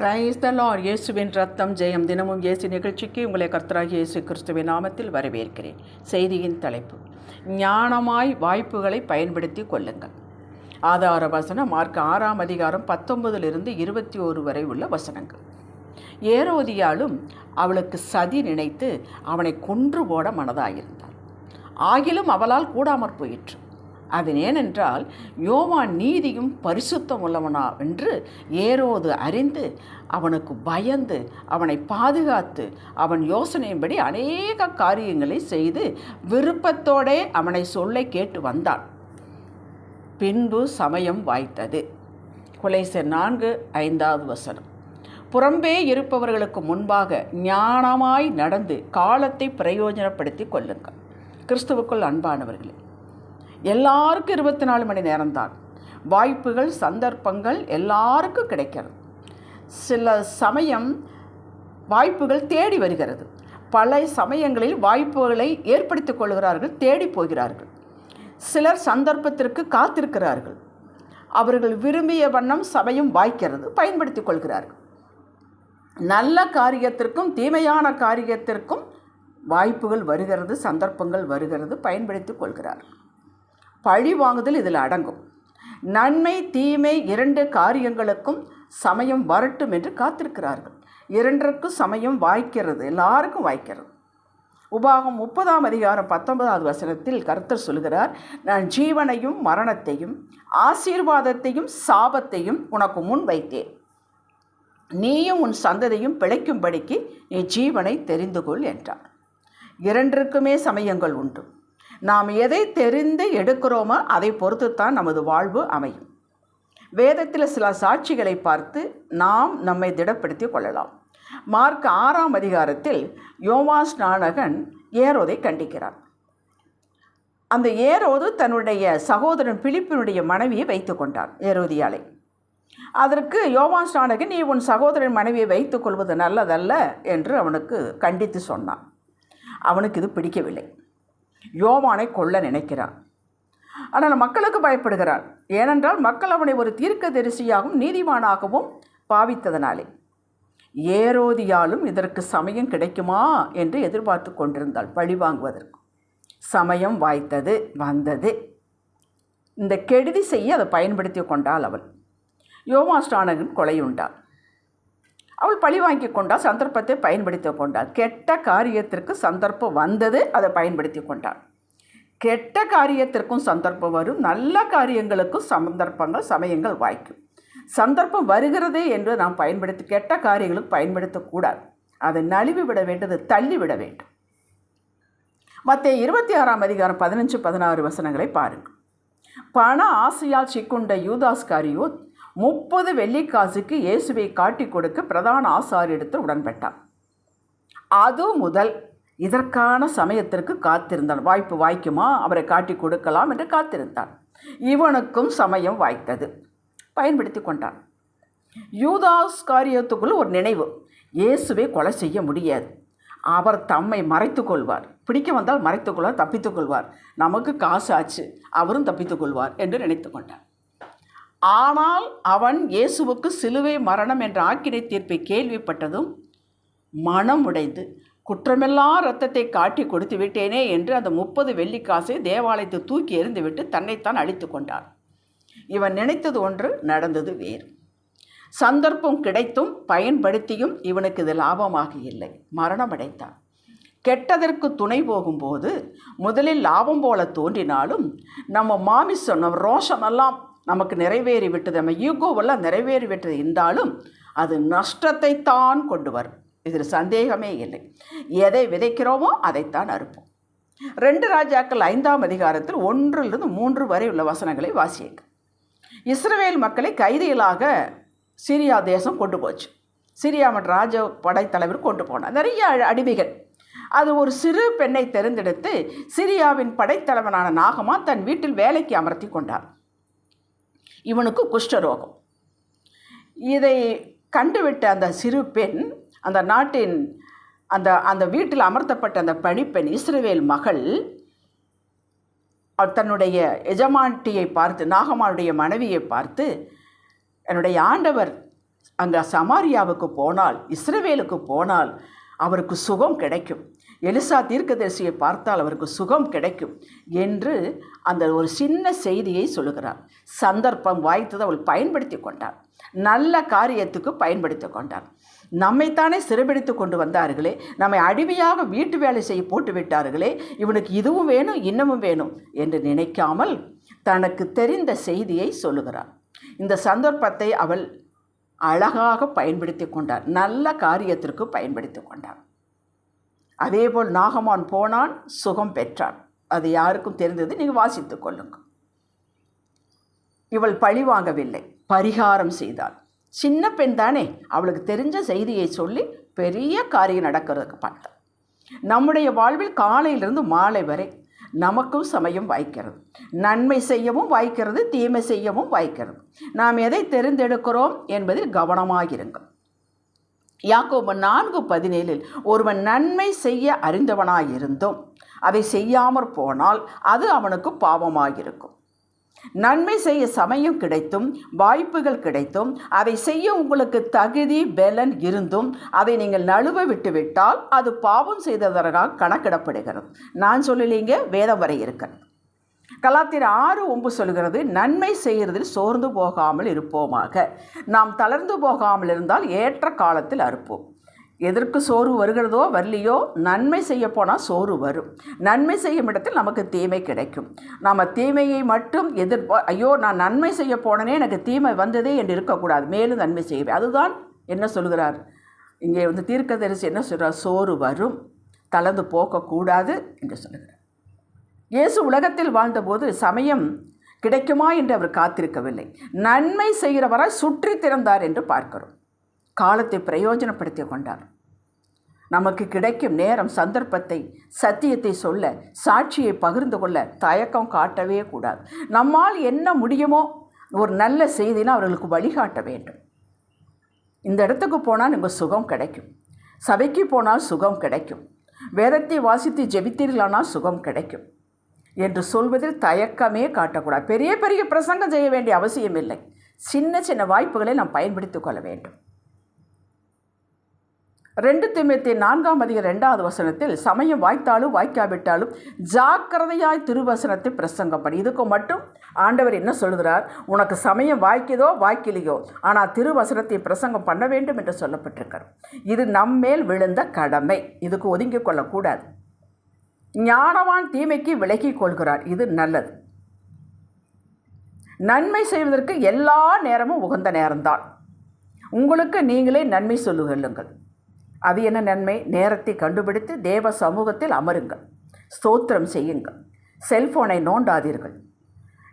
Praise the இயேசுவின் ரத்தம் ஜெயம் தினமும் இயேசு நிகழ்ச்சிக்கு உங்களை கர்த்தராக இயேசு கிறிஸ்துவின் நாமத்தில் வரவேற்கிறேன். செய்தியின் தலைப்பு ஞானமாய் வாய்ப்புகளை பயன்படுத்தி கொள்ளுங்கள். ஆதார வசனம் மார்க் ஆறாம் அதிகாரம் பத்தொன்பதிலிருந்து இருபத்தி ஓரு வரை உள்ள வசனங்கள். ஏரோதியாலும் அவளுக்கு சதி நினைத்து அவனை கொன்று போட மனதாயிருந்தாள். ஆகிலும் அவளால் கூடாமற் போயிற்று. அது ஏனென்றால் யோவான் நீதியும் பரிசுத்தம் உள்ளவனா என்று ஏரோது அறிந்து அவனுக்கு பயந்து அவனை பாதுகாத்து அவன் யோசனையின்படி அநேக காரியங்களை செய்து விருப்பத்தோடே அவனை சொல்லை கேட்டு வந்தான். பின்பு சமயம் வாய்த்தது. குலைசர் நான்கு ஐந்தாவது வசனம். புறம்பே இருப்பவர்களுக்கு முன்பாக ஞானமாய் நடந்து காலத்தை பிரயோஜனப்படுத்தி கொள்ளுங்கள். கிறிஸ்துவுக்குள் அன்பானவர்களே எல்லாருக்கும் இருபத்தி நாலு மணி நேரம்தான். வாய்ப்புகள் சந்தர்ப்பங்கள் எல்லாருக்கும் கிடைக்கிறது. சில சமயம் வாய்ப்புகள் தேடி வருகிறது. பல சமயங்களில் வாய்ப்புகளை ஏற்படுத்திக் கொள்கிறார்கள் தேடி போகிறார்கள். சிலர் சந்தர்ப்பத்திற்கு காத்திருக்கிறார்கள். அவர்கள் விரும்பிய வண்ணம் சமயம் வாய்க்கிறது பயன்படுத்திக் கொள்கிறார்கள். நல்ல காரியத்திற்கும் தீமையான காரியத்திற்கும் வாய்ப்புகள் வருகிறது சந்தர்ப்பங்கள் வருகிறது பயன்படுத்திக் கொள்கிறார்கள். பழி வாங்குதல் இதில் அடங்கும். நன்மை தீமை இரண்டு காரியங்களுக்கும் சமயம் வரட்டும் என்று காத்திருக்கிறார்கள். இரண்டிற்கும் சமயம் வாய்க்கிறது எல்லாருக்கும் வாய்க்கிறது. உபாகம் முப்பதாம் அதிகாரம் பத்தொன்பதாவது வசனத்தில் கருத்தர் சொல்கிறார் நான் ஜீவனையும் மரணத்தையும் ஆசீர்வாதத்தையும் சாபத்தையும் உனக்கு முன் வைத்தேன். நீயும் உன் சந்ததியும் பிழைக்கும்படிக்கு நீ ஜீவனை தெரிந்து கொள் என்றார். இரண்டிற்குமே சமயங்கள் உண்டு. நாம் எதை தெரிந்து எடுக்கிறோமோ அதை பொறுத்துத்தான் நமது வாழ்வு அமையும். வேதத்தில் சில சாட்சிகளை பார்த்து நாம் நம்மை திடப்படுத்தி கொள்ளலாம். மார்க் ஆறாம் அதிகாரத்தில் யோவாஸ் நானகன் ஏரோதை கண்டிக்கிறார். அந்த ஏரோது தன்னுடைய சகோதரன் பிலிப்பினுடைய மனைவியை வைத்து கொண்டான் ஏரோதியாலை அதற்கு யோவான் ஸ்நானகன் நீ உன் சகோதரன் மனைவியை வைத்துக் கொள்வது நல்லதல்ல என்று அவனுக்கு கண்டித்து சொன்னான். அவனுக்கு இது பிடிக்கவில்லை. யோவானை கொல்ல நினைக்கிறான் ஆனால் மக்களுக்கு பயப்படுகிறான் ஏனென்றால் மக்கள் அவனை ஒரு தீர்க்க தரிசியாகவும் நீதிமானாகவும் பாவித்ததனாலே. ஏரோதியாலும் இதற்கு சமயம் கிடைக்குமா என்று எதிர்பார்த்து கொண்டிருந்தாள் பழி வாங்குவதற்கு சமயம் வாய்த்தது வந்தது. இந்த கெடுதி செய்ய அதை பயன்படுத்தி கொண்டாள் அவள். யோமாஸ்டானகன் கொலையுண்டாள் அவள் பழி வாங்கி கொண்டாள் சந்தர்ப்பத்தை பயன்படுத்தி கொண்டாள். கெட்ட காரியத்திற்கு சந்தர்ப்பம் வந்தது அதை பயன்படுத்தி கொண்டாள். கெட்ட காரியத்திற்கும் சந்தர்ப்பம் வரும் நல்ல காரியங்களுக்கும் சந்தர்ப்பங்கள் சமயங்கள் வாய்க்கும். சந்தர்ப்பம் வருகிறதே என்று நாம் பயன்படுத்தி கெட்ட காரியங்களுக்கு பயன்படுத்தக்கூடாது அதை நழுவி விட வேண்டியது தள்ளி விட வேண்டும். மற்ற இருபத்தி ஆறாம் அதிகாரம் பதினஞ்சு பதினாறு வசனங்களை பாருங்கள். பண ஆசையால் சிக்குண்ட யூதாஸ்காரியோ முப்பது வெள்ளிக்காசுக்கு இயேசுவை காட்டி கொடுக்க பிரதான ஆசாரியத்தில் உடன்பட்டான். அது முதல் இதற்கான சமயத்திற்கு காத்திருந்தான். வாய்ப்பு வாய்க்குமா? அவரை காட்டி கொடுக்கலாம் என்று காத்திருந்தான். இவனுக்கும் சமயம் வாய்த்தது. பயன்படுத்தி கொண்டான். யூதாஸ் காரியத்துக்குள் ஒரு நினைவு. இயேசுவை கொலை செய்ய முடியாது. அவர் தம்மை மறைத்து கொள்வார். பிடிக்க வந்தால் மறைத்து கொள்வார் நமக்கு காசு ஆச்சு அவரும் தப்பித்துக்கொள்வார் என்று நினைத்து கொண்டார். ஆனால் அவன் இயேசுவுக்கு சிலுவை மரணம் என்ற ஆக்கினை தீர்ப்பை கேள்விப்பட்டதும் மனம் உடைந்து குற்றமெல்லாம் ரத்தத்தை காட்டி கொடுத்து விட்டேனே என்று அந்த முப்பது வெள்ளிக்காசை தேவாலயத்தை தூக்கி எறிந்துவிட்டு தன்னைத்தான் அழித்து கொண்டான். இவன் நினைத்தது ஒன்று நடந்தது வேறு. சந்தர்ப்பம் கிடைத்தும் பயன்படுத்தியும் இவனுக்கு இது லாபமாக இல்லை மரணம் அடைத்தான் கெட்டதற்கு துணை போகும்போது முதலில் லாபம் போல தோன்றினாலும் நம்ம மாமிசம் நம்ம ரோஷமெல்லாம் நமக்கு நிறைவேறி விட்டது நம்ம ஈகோவெல்லாம் நிறைவேறி விட்டது இருந்தாலும் அது நஷ்டத்தை தான் கொண்டு வரும். இதில் சந்தேகமே இல்லை. எதை விதைக்கிறோமோ அதைத்தான் அறுப்போம். ரெண்டு ராஜாக்கள் ஐந்தாம் அதிகாரத்தில் ஒன்றிலிருந்து மூன்று வரை உள்ள வசனங்களை வாசியுங்க இஸ்ரவேல் மக்களை கைதிகளாக சிரியா தேசம் கொண்டு போச்சு. சிரியா ராஜ படைத்தலைவர் கொண்டு போனார். நிறைய அடிமைகள். அது ஒரு சிறு பெண்ணை தெரிந்தெடுத்து சிரியாவின் படைத்தலைவனான நாகமா தன் வீட்டில் வேலைக்கு அமர்த்தி கொண்டார். இவனுக்கு குஷ்டரோகம். இதை கண்டுவிட்ட அந்த சிறு பெண் அந்த நாட்டின் அந்த அந்த வீட்டில் அமர்த்தப்பட்ட அந்த பணிப்பெண் இஸ்ரவேல் மகள் தன்னுடைய எஜமாட்டியை பார்த்து நாகமானுடைய மனைவியை பார்த்து என்னுடைய ஆண்டவர் அங்கே சமாரியாவுக்கு போனால் இஸ்ரவேலுக்கு போனால் அவருக்கு சுகம் கிடைக்கும். எலிசா தீர்க்கதரிசியை பார்த்தால் அவருக்கு சுகம் கிடைக்கும் என்று அந்த ஒரு சின்ன செய்தியை சொல்லுகிறார். சந்தர்ப்பம் வாய்த்ததை அவள் பயன்படுத்தி கொண்டார் நல்ல காரியத்துக்கு பயன்படுத்தி கொண்டார் நம்மைத்தானே சிறைபிடித்து கொண்டு வந்தார்களே. நம்மை அடிமையாக வீட்டு வேலை செய்ய போட்டு விட்டார்களே. இவனுக்கு இதுவும் வேணும் இன்னமும் வேணும் என்று நினைக்காமல் தனக்கு தெரிந்த செய்தியை சொல்லுகிறார். இந்த சந்தர்ப்பத்தை அவள் அழகாக பயன்படுத்தி கொண்டார். நல்ல காரியத்திற்கு பயன்படுத்தி கொண்டார். அதேபோல் நாகமான் போனான் சுகம் பெற்றான். அது யாருக்கும் தெரிந்தது நீங்கள் வாசித்து கொள்ளுங்கள். இவள் பழி வாங்கவில்லை பரிகாரம் செய்தாள். சின்ன பெண் தானே அவளுக்கு தெரிஞ்ச செய்தியை சொல்லி பெரிய காரியம் நடக்கிறதுக்கு பார்த்தாள். நம்முடைய வாழ்வில் காலையிலிருந்து மாலை வரை நமக்கும் சமயம் வாய்க்கிறது. நன்மை செய்யவும் வாய்க்கிறது தீமை செய்யவும் வாய்க்கிறது. நாம் எதை தெரிந்தெடுக்கிறோம் என்பதில் கவனமாகிருங்கள் யாக்கோபு நான்கு பதினேழில் ஒருவன் நன்மை செய்ய அறிந்தவனாயிருந்தும் அதை செய்யாமற் போனால் அது அவனுக்கு பாவமாகிருக்கும் நன்மை செய்ய சமயம் கிடைத்தும் வாய்ப்புகள் கிடைத்தும் அதை செய்ய உங்களுக்கு தகுதி பலன் இருந்தும் அதை நீங்கள் நழுவ விட்டுவிட்டால் அது பாவம் செய்ததற்காக கணக்கிடப்படுகிறது. நான் சொல்லலீங்க வேதம் வரை இருக்கிறது. கலாத்திர ஆறு ஒம்பு சொல்கிறது நன்மை செய்கிறதில் சோர்ந்து போகாமல் இருப்போமாக. நாம் தளர்ந்து போகாமல் இருந்தால் ஏற்ற காலத்தில் அறுப்போம். எதற்கு சோறு வருகிறதோ வரலையோ நன்மை செய்ய போனால் சோறு வரும். நன்மை செய்யும் இடத்தில் நமக்கு தீமை கிடைக்கும். நாம் தீமையை மட்டும் எதிர்ப்போ ஐயோ நான் நன்மை செய்ய போனனே எனக்கு தீமை வந்ததே என்று இருக்கக்கூடாது. மேலும் நன்மை செய்வேன். அதுதான் என்ன சொல்கிறார் இங்கே வந்து தீர்க்கதரிசி என்ன சொல்கிறார் சோறு வரும். தளர்ந்து போகக்கூடாது என்று சொல்கிறார் இயேசு உலகத்தில் வாழ்ந்தபோது சமயம் கிடைக்குமா என்று அவர் காத்திருக்கவில்லை. நன்மை செய்கிறவரை சுற்றி திறந்தார் என்று பார்க்கிறோம். காலத்தை பிரயோஜனப்படுத்தி கொண்டார். நமக்கு கிடைக்கும் நேரம் சந்தர்ப்பத்தை சத்தியத்தை சொல்ல சாட்சியை பகிர்ந்து கொள்ள தயக்கம் காட்டவே கூடாது. நம்மால் என்ன முடியுமோ ஒரு நல்ல செய்தினா அவர்களுக்கு வழிகாட்ட வேண்டும். இந்த இடத்துக்கு போனால் நம்ம சுகம் கிடைக்கும். சபைக்கு போனால் சுகம் கிடைக்கும். வேதத்தை வாசித்து ஜெபித்தீர்களானால் சுகம் கிடைக்கும். என்று சொல்வதில் தயக்கமே காட்டக்கூடாது. பெரிய பெரிய பிரசங்கம் செய்ய வேண்டிய அவசியம் இல்லை. சின்ன சின்ன வாய்ப்புகளை நாம் பயன்படுத்திக் கொள்ள வேண்டும். ரெண்டு திமுத்தி நான்காம் அதிக ரெண்டாவது வசனத்தில் சமயம் வாய்த்தாலும் வாய்க்காவிட்டாலும் ஜாக்கிரதையாய் திருவசனத்தை பிரசங்கம் பண்ணி இதுக்கு மட்டும் ஆண்டவர் என்ன சொல்கிறார் உனக்கு சமயம் வாய்க்குதோ வாய்க்கலையோ ஆனால் திருவசனத்தை பிரசங்கம் பண்ண வேண்டும் என்று சொல்லப்பட்டிருக்கார் இது நம்மேல் விழுந்த கடமை. இதுக்கு ஒதுங்கிக் கொள்ளக்கூடாது. ஞானவான் தீமைக்கு விலகிக் கொள்கிறார். இது நல்லது. நன்மை செய்வதற்கு எல்லா நேரமும் உகந்த நேரம்தான். உங்களுக்கு நீங்களே நன்மை சொல்லுகளுங்கள் அது என்ன நன்மை? நேரத்தை கண்டுபிடித்து தேவ சமூகத்தில் அமருங்கள். ஸ்தோத்திரம் செய்யுங்கள். செல்ஃபோனை நோண்டாதீர்கள்.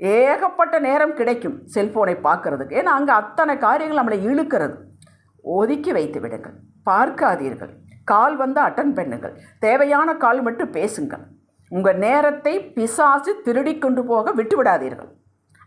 ஏகப்பட்ட நேரம் கிடைக்கும் செல்ஃபோனை பார்க்கறதுக்கு. ஏன்னா அங்கே அத்தனை காரியங்கள் நம்மளை இழுக்கிறது. ஒதுக்கி வைத்து விடுங்கள். பார்க்காதீர்கள். கால் வந்து அட்டன் பண்ணுங்கள். தேவையான கால் மட்டும் பேசுங்கள். உங்கள் நேரத்தை பிசாசு திருடி கொண்டு போக விட்டு விடாதீர்கள்.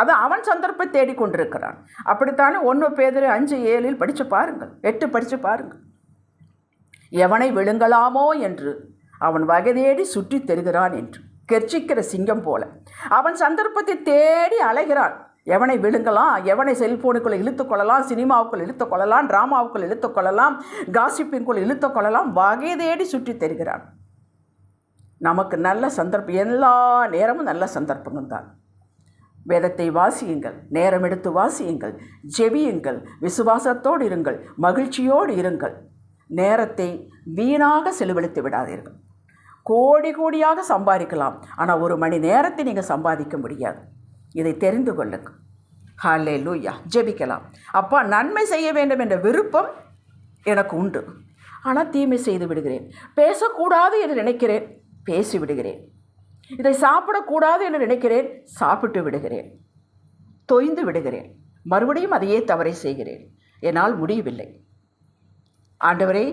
அது அவன் சந்தர்ப்பத்தை தேடிக்கொண்டிருக்கிறான் அப்படித்தானே ஒன்று பேதர் அஞ்சு ஏழில் படித்து பாருங்கள். எட்டு படித்து பாருங்கள். எவனை விழுங்கலாமோ என்று. அவன் வகைதேடி சுற்றித் சுற்றி தெரிகிறான் என்று. கெர்ச்சிக்கிற சிங்கம் போல. அவன் சந்தர்ப்பத்தை தேடி அலைகிறான். எவனை விழுங்கலாம் எவனை செல்ஃபோனுக்குள்ளே இழுத்து கொள்ளலாம்? சினிமாவுக்குள் இழுத்து கொள்ளலாம்? ட்ராமாவுக்குள் இழுத்து கொள்ளலாம்? காசிப்பின்குள் இழுத்து கொள்ளலாம்? வகை தேடி சுற்றி தெருகிறான். நமக்கு நல்ல சந்தர்ப்பம் எல்லா நேரமும் நல்ல சந்தர்ப்பங்கள் தான். வேதத்தை வாசியுங்கள் நேரம் எடுத்து வாசியுங்கள் ஜெவியுங்கள் விசுவாசத்தோடு இருங்கள் மகிழ்ச்சியோடு இருங்கள். நேரத்தை வீணாக செலவழித்து விடாதீர்கள். கோடி கோடியாக சம்பாதிக்கலாம் ஆனால் ஒரு மணி நேரத்தை நீங்கள் சம்பாதிக்க முடியாது. இதை தெரிந்து கொள்ளுங்கள் ஹாலே லூயா ஜெபிக்கலாம். அப்பா நன்மை செய்ய வேண்டும் என்ற விருப்பம் எனக்கு உண்டு. ஆனால் தீமை செய்து விடுகிறேன். பேசக்கூடாது என்று நினைக்கிறேன். பேசி விடுகிறேன். இதை சாப்பிடக்கூடாது என்று நினைக்கிறேன். சாப்பிட்டு விடுகிறேன். தொய்ந்து விடுகிறேன். மறுபடியும் அதையே தவறை செய்கிறேன். என்னால் முடியவில்லை. ஆண்டவரே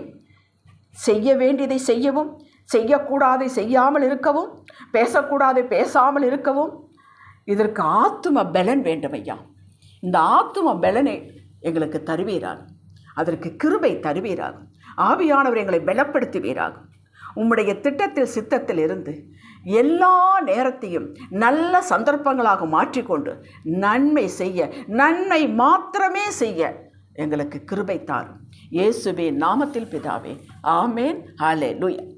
செய்ய வேண்டியதை செய்யவும் செய்யக்கூடாதை செய்யாமல் இருக்கவும் பேசக்கூடாதை பேசாமல் இருக்கவும் இதற்கு ஆத்தும பலன் வேண்டும் ஐயா இந்த ஆத்தும பலனை எங்களுக்கு தருவீராக. அதற்கு கிருபை தருவீராக. ஆவியானவர் எங்களை பலப்படுத்துவீராக. உம்முடைய திட்டத்தில் சித்தத்தில் இருந்து எல்லா நேரத்தையும் நல்ல சந்தர்ப்பங்களாக மாற்றிக்கொண்டு நன்மை செய்ய நன்மை மாத்திரமே செய்ய எங்களுக்கு கிருபை தாரும். இயேசுவே நாமத்தில் பிதாவே. ஆமேன். ஹalleluya.